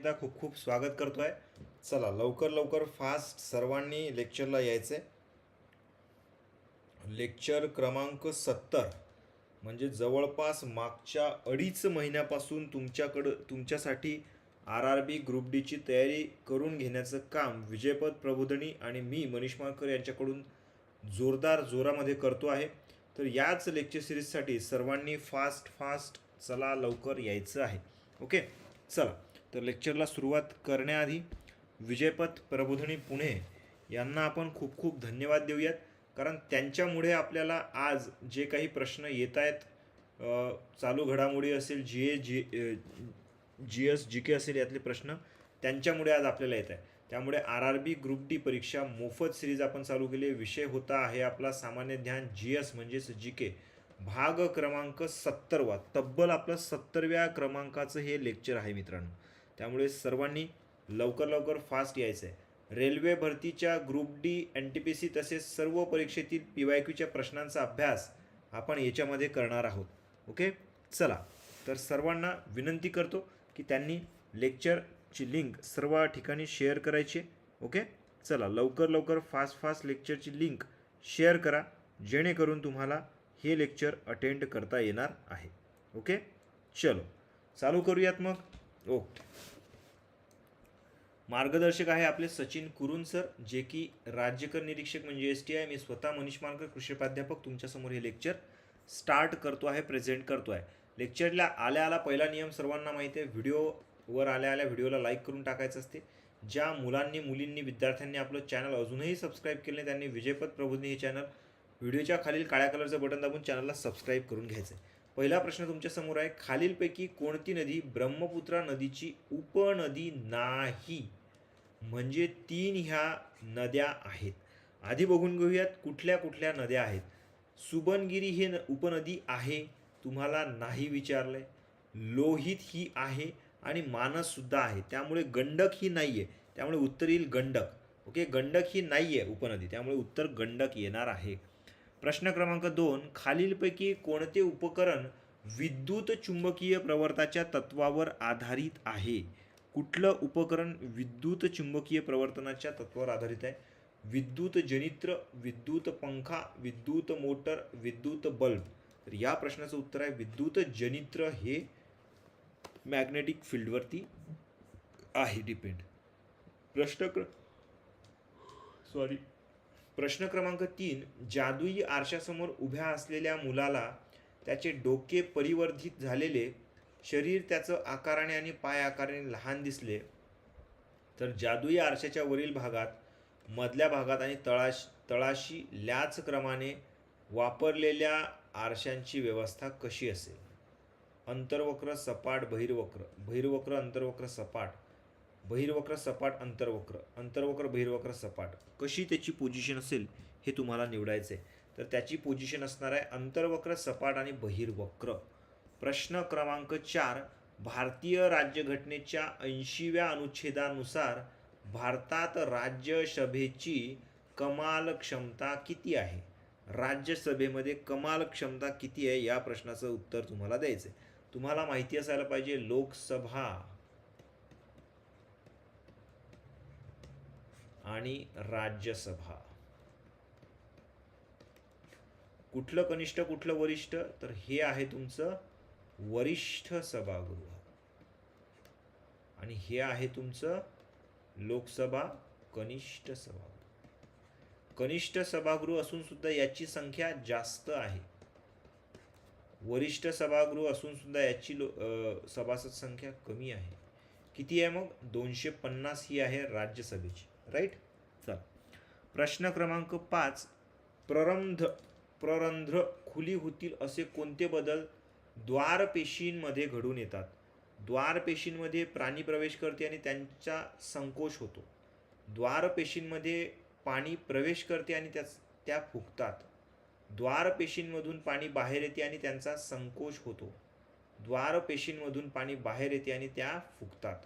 एकदा खूप खूप स्वागत करतो आहे चला लवकर लवकर फास्ट सर्वांनी लेक्चरला यायचंय. लेक्चर क्रमांक सत्तर. म्हणजे जवळपास मागच्या अडीच महिन्यापासून तुमच्याकडं तुमच्यासाठी आर आर बी ग्रुप डीची तयारी करून घेण्याचं काम विजयपद प्रबोधनी आणि मी मनीष मानकर यांच्याकडून जोरदार जोरामध्ये करतो आहे. तर याच लेक्चर सिरीजसाठी सर्वांनी फास्ट फास्ट चला लवकर यायचं आहे. ओके चला. तर लेक्चरला सुरुवात करण्याआधी विजयपथ प्रबोधिनी पुणे यांना आपण खूप खूप धन्यवाद देऊयात. कारण त्यांच्यामुळे आपल्याला आज जे काही प्रश्न येत आहेत चालू घडामोडी असेल जी ए जी जी एस जी के असेल यातले प्रश्न त्यांच्यामुळे आज आपल्याला येत आहे त्यामुळे R R B group D परीक्षा मोफत सिरीज आपण चालू केली विषय होता आहे आपला सामान्य ज्ञान जी एस म्हणजेच जी के. भाग क्रमांक सत्तरवा तब्बल आपलं सत्तरव्या क्रमांकाचं हे लेक्चर आहे मित्रांनो. त्यामुळे सर्वांनी लवकर लवकर फास्ट यायचं आहे रेल्वे भरतीच्या group D N T P C तसेच सर्व परीक्षेतील पी वाय क्यूच्या प्रश्नांचा अभ्यास आपण याच्यामध्ये करणार आहोत. ओके चला. तर सर्वांना विनंती करतो की त्यांनी लेक्चरची लिंक सर्व ठिकाणी शेअर करायची. ओके चला. लवकर लवकर फास्ट फास्ट लेक्चरची लिंक शेअर करा. जेणेकरून तुम्हाला हे लेक्चर अटेंड करता येणार आहे. ओके चलो. चालू करूयात मग. ओके मार्गदर्शक आहे आपले सचिन कुरुन सर जे की राज्यकर निरीक्षक म्हणजे एस टी आय मी स्वतः मनीष मानकर कृषी प्राध्यापक तुमच्यासमोर हे लेक्चर स्टार्ट करतो आहे प्रेझेंट करतो आहे. लेक्चरला आल्या आला पहिला नियम सर्वांना माहिती आहे व्हिडिओवर आल्या आल्या व्हिडिओला लाईक करून टाकायचं असते. ज्या मुलांनी मुलींनी विद्यार्थ्यांनी आपलं चॅनल अजूनही सबस्क्राईब केले नाही, त्यांनी विजयपद प्रबोधिनी हे चॅनल व्हिडिओच्या खालील काळ्या कलरचं बटन दाबून चॅनलला सबस्क्राईब करून घ्यायचं आहे पहिला प्रश्न तुमच्यासमोर आहे खालीलपैकी कोणती नदी ब्रह्मपुत्रा नदीची उपनदी नाही? म्हणजे तीन ह्या नद्या आहेत. आधी बघून घेऊयात कुठल्या कुठल्या नद्या आहेत. सुबनगिरी हे न- उपनदी आहे तुम्हाला नाही विचारलं आहे लोहित ही आहे आणि मानससुद्धा आहे. त्यामुळे गंडक ही नाही आहे त्यामुळे उत्तर येईल गंडक. ओके? गंडक ही नाही आहे उपनदी. त्यामुळे उत्तर गंडक येणार आहे. प्रश्न क्रमांक दोन खालीलपैकी कोणते उपकरण विद्युत चुंबकीय प्रवर्ताच्या तत्वावर आधारित आहे? कुठलं उपकरण विद्युत चुंबकीय प्रवर्तनाच्या तत्वावर आधारित आहे? विद्युत जनित्र विद्युत पंखा विद्युत मोटर विद्युत बल्ब. तर या प्रश्नाचं उत्तर आहे विद्युत जनित्र हे मॅग्नेटिक फील्डवरती आहे डिपेंड प्रश्न क्र सॉरी प्रश्न क्रमांक तीन जादुई आरशासमोर उभ्या असलेल्या मुलाला त्याचे डोके परिवर्धित झालेले शरीर त्याचं आकाराने आणि पाय आकाराने लहान दिसले तर जादुई आरशाच्या वरील भागात मधल्या भागात आणि तळाश तळाशी ल्याच क्रमाने वापरलेल्या आरशांची व्यवस्था कशी असेल? अंतर्वक्र सपाट बहिर्वक्र बहिर्वक्र अंतर्वक्र सपाट बहिर्वक्र सपाट अंतर्वक्र अंतर्वक्र बहिर्वक्र सपाट कशी त्याची पोझिशन असेल हे तुम्हाला निवडायचं आहे तर त्याची पोझिशन असणार आहे अंतर्वक्र सपाट आणि बहिर्वक्र. प्रश्न क्रमांक चार भारतीय राज्यघटनेच्या ऐंशीव्या अनुच्छेदानुसार भारतात राज्यसभेची कमाल क्षमता किती आहे? राज्यसभेमध्ये कमाल क्षमता किती आहे या प्रश्नाचं उत्तर तुम्हाला द्यायचं आहे तुम्हाला माहिती असायला पाहिजे लोकसभा आणि राज्यसभा. कुठलं कनिष्ठ कुठलं वरिष्ठ? तर हे आहे तुमचं वरिष्ठ सभागृह. आणि हे आहे तुमचं लोकसभा कनिष्ठ सभागृह. कनिष्ठ सभागृह असून सुद्धा याची संख्या जास्त आहे. वरिष्ठ सभागृह असून सुद्धा याची लो सभासद संख्या कमी आहे. किती आहे मग? दोनशे पन्नास ही आहे राज्यसभेची. राईट चला. प्रश्न क्रमांक पाच. प्ररंध प्ररंध्र खुली होतील असे कोणते बदल? द्वारपेशींमध्ये घडून येतात. द्वारपेशींमध्ये प्राणी प्रवेश करते आणि त्यांचा संकोच होतो. द्वारपेशींमध्ये पाणी प्रवेश करते आणि त्या त्या फुगतात. द्वारपेशींमधून पाणी बाहेर येते आणि त्यांचा संकोच होतो. द्वारपेशींमधून पाणी बाहेर येते आणि त्या फुगतात.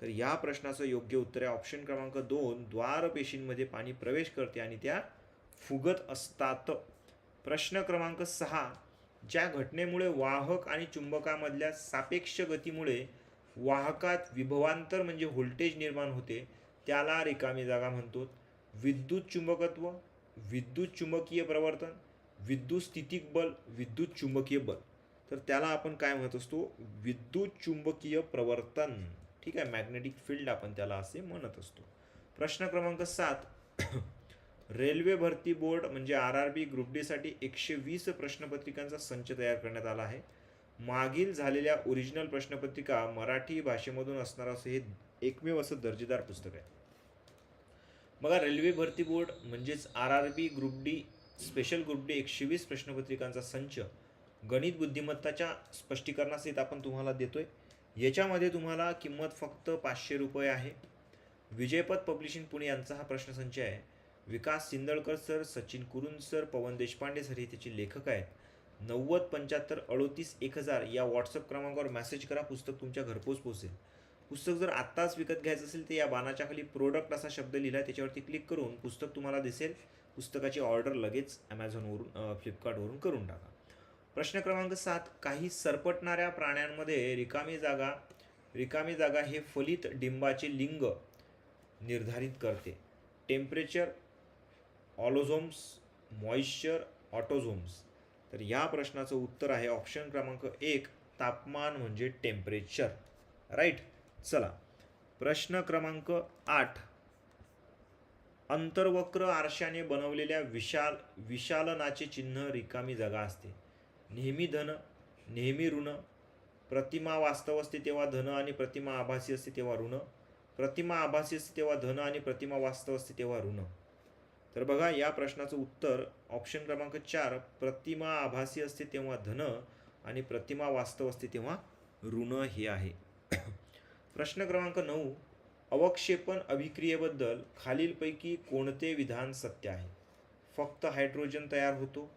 तर या प्रश्नाचं योग्य उत्तर आहे. ऑप्शन क्रमांक दोन द्वारपेशींमध्ये पाणी प्रवेश करते आणि त्या फुगत असतात. प्रश्न क्रमांक सहा ज्या घटनेमुळे वाहक आणि चुंबकामधल्या सापेक्ष गतीमुळे वाहकात विभवांतर म्हणजे व्होल्टेज निर्माण होते त्याला रिकामी जागा म्हणतो विद्युत चुंबकत्व विद्युत चुंबकीय प्रवर्तन विद्युत स्थितिक बल विद्युत चुंबकीय बल. तर त्याला आपण काय म्हणत असतो? विद्युत चुंबकीय प्रवर्तन. ठीक आहे मॅग्नेटिक फील्ड आपण त्याला असे म्हणत असतो. प्रश्न क्रमांक सात. रेल्वे भरती बोर्ड म्हणजे आर आर बी ग्रुप डीसाठी एकशे वीस प्रश्नपत्रिकांचा संच तयार करण्यात आला आहे. मागील झालेल्या ओरिजिनल प्रश्नपत्रिका मराठी भाषेमधून असणार असं हे एकमेव असं दर्जेदार पुस्तक आहे. बघा रेल्वे भरती बोर्ड म्हणजेच R R B group D special group D एकशे वीस प्रश्नपत्रिकांचा संच गणित बुद्धिमत्ताच्या स्पष्टीकरणासहित आपण तुम्हाला देतोय. याच्यामध्ये तुम्हाला किंमत फक्त पाचशे रुपये आहे. विजयपद पब्लिशिंग पुणे यांचा हा प्रश्नसंच आहे. Vikas Sindalkar sir Sachin Kurun sir Pawan Deshpande sir हे त्याचे लेखक आहेत. नव्वद पंच्याहत्तर अडोतीस एक हजार या व्हॉट्सअप क्रमांकावर मेसेज करा पुस्तक तुमच्या घरपोच पोहोचेल पुस्तक जर आत्ताच विकत घ्यायचं असेल तर या बाणाच्या खाली प्रोडक्ट असा शब्द लिहिला आहे त्याच्यावरती क्लिक करून पुस्तक तुम्हाला दिसेल. पुस्तकाची ऑर्डर लगेच ॲमेझॉनवरून फ्लिपकार्टवरून करून टाका. प्रश्न क्रमांक सात काही सरपटणाऱ्या प्राण्यांमध्ये रिकामी जागा रिकामी जागा हे फलित डिंबाचे लिंग निर्धारित करते. Temperature allosomes moisture autosomes. तर या प्रश्नाचं उत्तर आहे ऑप्शन क्रमांक एक तापमान म्हणजे टेम्परेचर. राईट? चला. प्रश्न क्रमांक आठ. अंतर्वक्र आरशाने बनवलेल्या विशाल विशालनाचे चिन्ह रिकामी जागा असते. नेहमी धन नेहमी ऋण. प्रतिमा वास्तव असते तेव्हा धन आणि प्रतिमा आभासी असते तेव्हा ऋण. प्रतिमा आभासी असते तेव्हा धन आणि प्रतिमा वास्तव असते तेव्हा ऋण. तर बघा या प्रश्नाचं उत्तर ऑप्शन क्रमांक चार प्रतिमा आभासी असते तेव्हा धन आणि प्रतिमा वास्तव असते तेव्हा ऋण हे आहे. प्रश्न क्रमांक नऊ अवक्षेपण अभिक्रियेबद्दल खालीलपैकी कोणते विधान सत्य आहे? फक्त हायड्रोजन तयार होतो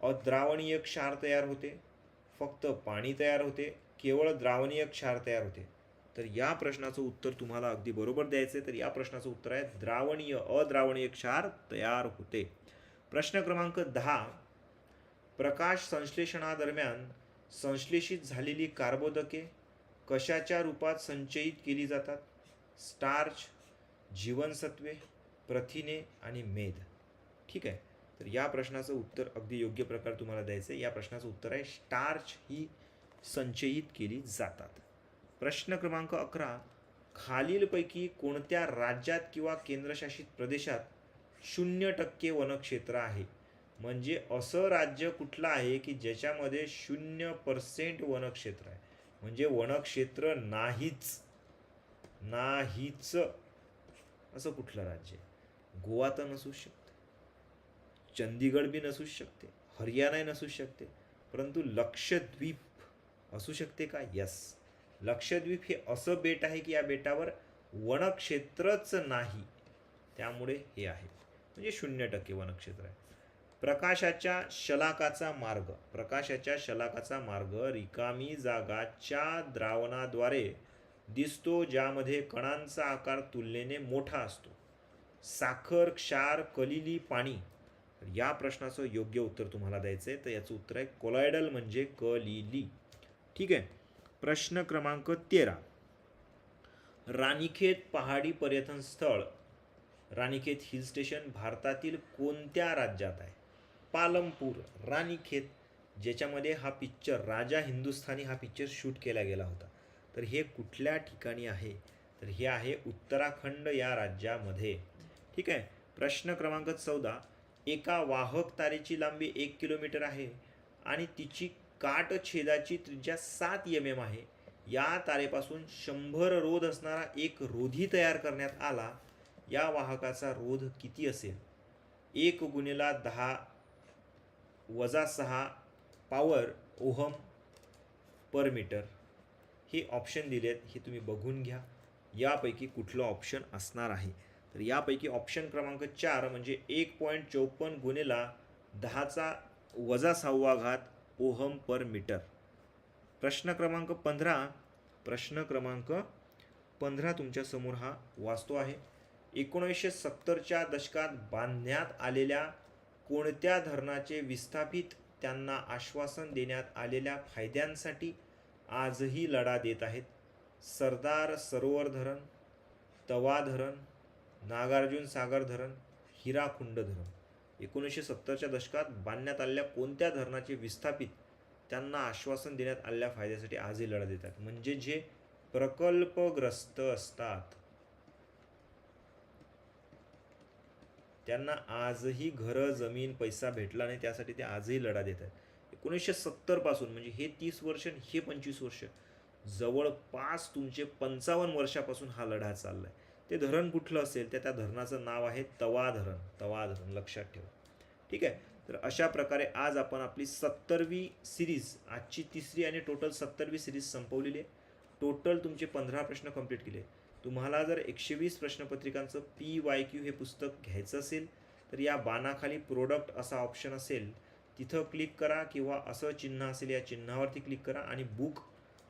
अद्रावणीय क्षार तयार होते फक्त पाणी तयार होते केवळ द्रावणीय क्षार तयार होते. तर या प्रश्नाचं उत्तर तुम्हाला अगदी बरोबर द्यायचं आहे तर या प्रश्नाचं उत्तर आहे द्रावणीय अद्रावणीय क्षार तयार होते. प्रश्न क्रमांक दहा प्रकाश संश्लेषणादरम्यान संश्लेषित झालेली कार्बोदके कशाच्या रूपात संचयित केली जातात? स्टार्च जीवनसत्वे प्रथिने आणि मेद. ठीक आहे? तर या प्रश्नाचं उत्तर अगदी योग्य प्रकार तुम्हाला द्यायचं आहे या प्रश्नाचं उत्तर आहे स्टार्च ही संचयित केली जातात. प्रश्न क्रमांक अकरा खालीलपैकी कोणत्या राज्यात किंवा केंद्रशासित प्रदेशात शून्य टक्के वनक्षेत्र आहे? म्हणजे असं राज्य कुठलं आहे की ज्याच्यामध्ये शून्य पर्सेंट वनक्षेत्र आहे? म्हणजे वनक्षेत्र नाहीच. नाहीच. असं कुठलं राज्य आहे? गोवा तर नसूच शकते. चंदीगड बी नसूच शकते. हरियाणाही नसूच शकते. परंतु लक्षद्वीप असू शकते का? यस लक्षद्वीप हे असं बेट आहे की या बेटावर वनक्षेत्रच नाही. त्यामुळे हे आहे. म्हणजे शून्य टक्के वनक्षेत्र आहे. प्रकाशाच्या शलाकाचा मार्ग प्रकाशाच्या शलाकाचा मार्ग रिकामी जागाच्या द्रावणाद्वारे दिसतो ज्यामध्ये कणांचा आकार तुलनेने मोठा असतो. साखर क्षार कलिली पाणी. या प्रश्नाचं योग्य उत्तर तुम्हाला द्यायचं आहे तर याचं उत्तर आहे कोलायडल म्हणजे कलिली. ठीक आहे? प्रश्न क्रमांक तेरा. राणीखेत पहाडी पर्यटन स्थळ. राणीखेत हिल स्टेशन भारतातील कोणत्या राज्यात आहे? पालमपूर राणीखेत ज्याच्यामध्ये हा पिक्चर राजा हिंदुस्थानी हा पिक्चर शूट केला गेला होता. तर हे कुठल्या ठिकाणी आहे? तर हे आहे उत्तराखंड या राज्यामध्ये. ठीक आहे? प्रश्न क्रमांक चौदा. एका वाहक तारेची लांबी एक किलोमीटर आहे आणि तिची काटछेदाची त्रिज्या सात एम एम आहे. या तारेपासून शंभर रोध असणारा एक रोधी तयार करण्यात आला. या वाहकाचा रोध किती असेल? एक गुणिला दहा वजा सहा पॉवर ओहम पर मीटर हे ऑप्शन दिले आहेत हे तुम्ही बघून घ्या. यापैकी कुठलं ऑप्शन असणार आहे? तर यापैकी ऑप्शन क्रमांक चार म्हणजे एक पॉईंट चौपन्न गुणिला दहाचा वजा सहावा घात ओहम पर मीटर. प्रश्न क्रमांक पंधरा. प्रश्न क्रमांक पंधरा तुमच्यासमोर हा वाचतो आहे. एकोणीसशे सत्तरच्या दशकात बांधण्यात आलेल्या कोणत्या धरणाचे विस्थापित त्यांना आश्वासन देण्यात आलेल्या फायद्यांसाठी आजही लढा देत आहेत? सरदार सरोवर धरण तवा धरण नागार्जुन सागर धरण हिराकुंड धरण. एकोणीसशे सत्तरच्या दशकात बांधण्यात आलेल्या कोणत्या धरणाचे विस्थापित त्यांना आश्वासन देण्यात आलेल्या फायद्यासाठी आजही लढा देतात? म्हणजे जे प्रकल्पग्रस्त असतात. त्यांना आजही घरं जमीन पैसा भेटला नाही त्यासाठी ते आजही लढा देत आहेत. एकोणीसशे सत्तरपासून म्हणजे हे तीस वर्ष आणि हे पंचवीस वर्ष जवळपास तुमचे पंचावन्न वर्षापासून हा लढा चाललाय. ते धरण कुठलं असेल तर त्या धरणाचं नाव आहे तवा धरण. तवा धरण लक्षात ठेवा. ठीक आहे? तर अशा प्रकारे आज आपण आपली सत्तरवी सिरीज आजची तिसरी आणि टोटल सत्तरवी सिरीज संपवलेली आहे. टोटल तुमचे पंधरा प्रश्न कंप्लीट केले. तुम्हाला जर एकशे वीस प्रश्नपत्रिकांचं पी वाय क्यू हे पुस्तक घ्यायचं असेल तर या बाणाखाली प्रोडक्ट असा ऑप्शन असेल तिथं क्लिक करा किंवा असं चिन्ह असेल या चिन्हावरती क्लिक करा आणि बुक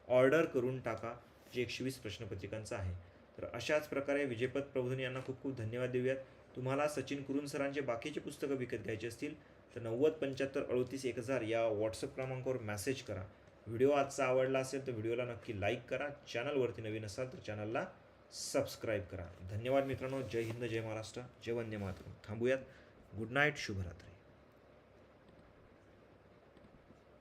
ऑर्डर करून टाका जे एकशे वीस प्रश्नपत्रिकांचं आहे. तर अशाच प्रकारे विजयपत प्रबोधन यांना खूप खूप धन्यवाद देऊयात. तुम्हाला सचिन कुरुन सरांचे बाकीचे पुस्तकं विकत घ्यायचे असतील तर नव्वद पंच्याहत्तर अडतीस एक हजार या व्हॉट्सअप क्रमांकावर मेसेज करा. व्हिडिओ आजचा आवडला असेल तर व्हिडिओला नक्की लाईक करा. चॅनलवरती नवीन असाल तर चॅनलला सबस्क्राईब करा. धन्यवाद मित्रांनो. जय हिंद जय महाराष्ट्र. जय वंदे मातरम. थांबूयात. गुड नाईट शुभरात्री.